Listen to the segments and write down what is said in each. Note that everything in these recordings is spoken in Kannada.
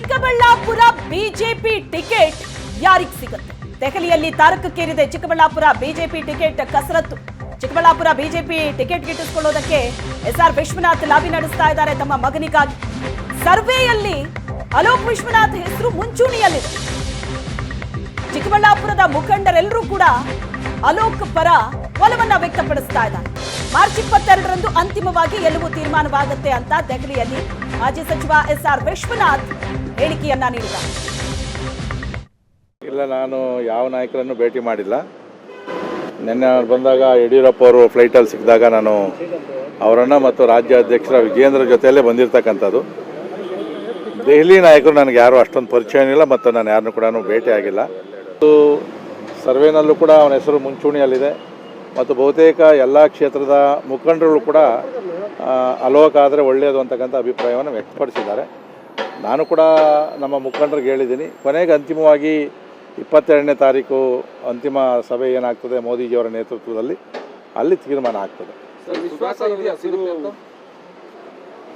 ಚಿಕ್ಕಬಳ್ಳಾಪುರ ಬಿಜೆಪಿ ಟಿಕೆಟ್ ಯಾರಿಗೆ ಸಿಗುತ್ತೆ? ದೆಹಲಿಯಲ್ಲಿ ತಾರಕಕ್ಕೇರಿದೆ ಚಿಕ್ಕಬಳ್ಳಾಪುರ ಬಿಜೆಪಿ ಟಿಕೆಟ್ ಕಸರತ್ತು. ಚಿಕ್ಕಬಳ್ಳಾಪುರ ಬಿಜೆಪಿ ಟಿಕೆಟ್ ಗಿಟ್ಟಿಸಿಕೊಳ್ಳೋದಕ್ಕೆ ಎಸ್ ಆರ್ ವಿಶ್ವನಾಥ್ ಲಾಬಿ ನಡೆಸ್ತಾ ಇದ್ದಾರೆ ತಮ್ಮ ಮಗನಿಗಾಗಿ. ಸರ್ವೆಯಲ್ಲಿ ಅಲೋಕ್ ವಿಶ್ವನಾಥ್ ಹೆಸರು ಮುಂಚೂಣಿಯಲ್ಲಿದೆ. ಚಿಕ್ಕಬಳ್ಳಾಪುರದ ಮುಖಂಡರೆಲ್ಲರೂ ಕೂಡ ಅಲೋಕ್ ಪರ ಒಲವನ್ನ ವ್ಯಕ್ತಪಡಿಸ್ತಾ ಇದ್ದಾರೆ. ಮಾರ್ಚ್ ಇಪ್ಪತ್ತೆರಡರಂದು ಅಂತಿಮವಾಗಿ ಎಲ್ಲವೂ ತೀರ್ಮಾನವಾಗುತ್ತೆ ಅಂತ ದೆಹಲಿಯಲ್ಲಿ ಮಾಜಿ ಸಚಿವ ಎಸ್ ಆರ್ ವಿಶ್ವನಾಥ್ ಹೇಳಿಕೆಯನ್ನ ನೀಡಿದ್ದಾರೆ ಇಲ್ಲ, ನಾನು ಯಾವ ನಾಯಕರನ್ನು ಭೇಟಿ ಮಾಡಿಲ್ಲ. ನಿನ್ನೆ ಬಂದಾಗ ಯಡಿಯೂರಪ್ಪ ಅವರು ಫ್ಲೈಟಲ್ಲಿ ಸಿಕ್ಕಿದಾಗ ನಾನು ಅವರನ್ನು ಮತ್ತು ರಾಜ್ಯ ಅಧ್ಯಕ್ಷರ ವಿಜೇಂದ್ರ ಜೊತೆಯಲ್ಲೇ ಬಂದಿರತಕ್ಕಂಥದ್ದು. ದೆಹಲಿ ನಾಯಕರು ನನಗೆ ಯಾರು ಅಷ್ಟೊಂದು ಪರಿಚಯ ಇಲ್ಲ ಮತ್ತು ನಾನು ಯಾರನ್ನು ಕೂಡ ಭೇಟಿ ಆಗಿಲ್ಲ. ಸರ್ವೇನಲ್ಲೂ ಕೂಡ ಅವನ ಹೆಸರು ಮುಂಚೂಣಿಯಲ್ಲಿದೆ ಮತ್ತು ಬಹುತೇಕ ಎಲ್ಲ ಕ್ಷೇತ್ರದ ಮುಖಂಡರು ಕೂಡ ಅಲೋಕ್ ಆದರೆ ಒಳ್ಳೆಯದು ಅಂತಕ್ಕಂಥ ಅಭಿಪ್ರಾಯವನ್ನು ವ್ಯಕ್ತಪಡಿಸಿದ್ದಾರೆ. ನಾನು ಕೂಡ ನಮ್ಮ ಮುಖಂಡರಿಗೆ ಹೇಳಿದ್ದೀನಿ ಕೊನೆಗೆ ಅಂತಿಮವಾಗಿ ಇಪ್ಪತ್ತೆರಡನೇ ತಾರೀಕು ಅಂತಿಮ ಸಭೆ ಏನಾಗ್ತದೆ ಮೋದಿಜಿಯವರ ನೇತೃತ್ವದಲ್ಲಿ ಅಲ್ಲಿ ತೀರ್ಮಾನ ಆಗ್ತದೆ.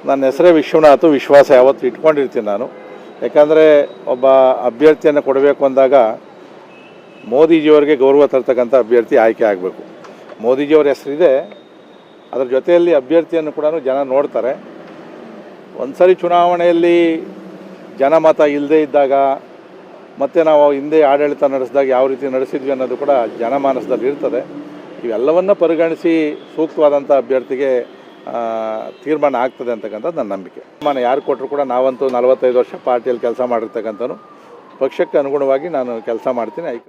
ನನ್ನ ಹೆಸರೇ ವಿಶ್ವನಾಥ್ ವಿಶ್ವಾಸ ಯಾವತ್ತು ಇಟ್ಕೊಂಡಿರ್ತೀನಿ ನಾನು. ಯಾಕಂದರೆ ಒಬ್ಬ ಅಭ್ಯರ್ಥಿಯನ್ನು ಕೊಡಬೇಕು ಅಂದಾಗ ಮೋದಿಜಿಯವರಿಗೆ ಗೌರವ ತರ್ತಕ್ಕಂಥ ಅಭ್ಯರ್ಥಿ ಆಯ್ಕೆ ಆಗಬೇಕು. ಮೋದಿಜಿಯವರ ಹೆಸರಿದೆ. ಅದರ ಜೊತೆಯಲ್ಲಿ ಅಭ್ಯರ್ಥಿಯನ್ನು ಕೂಡ ಜನ ನೋಡ್ತಾರೆ. ಒಂದ್ಸರಿ ಚುನಾವಣೆಯಲ್ಲಿ ಜನಮತ ಇಲ್ಲದೇ ಇದ್ದಾಗ ಮತ್ತು ನಾವು ಹಿಂದೆ ಆಡಳಿತ ನಡೆಸಿದಾಗ ಯಾವ ರೀತಿ ನಡೆಸಿದ್ವಿ ಅನ್ನೋದು ಕೂಡ ಜನಮಾನಸದಲ್ಲಿ ಇರ್ತದೆ. ಇವೆಲ್ಲವನ್ನು ಪರಿಗಣಿಸಿ ಸೂಕ್ತವಾದಂಥ ಅಭ್ಯರ್ಥಿಗೆ ತೀರ್ಮಾನ ಆಗ್ತದೆ ಅಂತಕ್ಕಂಥದ್ದು ನನ್ನ ನಂಬಿಕೆ. ತೀರ್ಮಾನ ಯಾರು ಕೊಟ್ಟರು ಕೂಡ ನಾವಂತೂ ನಲವತ್ತೈದು ವರ್ಷ ಪಾರ್ಟಿಯಲ್ಲಿ ಕೆಲಸ ಮಾಡಿರ್ತಕ್ಕಂಥನು ಪಕ್ಷಕ್ಕೆ ಅನುಗುಣವಾಗಿ ನಾನು ಕೆಲಸ ಮಾಡ್ತೀನಿ. ಹೈಕ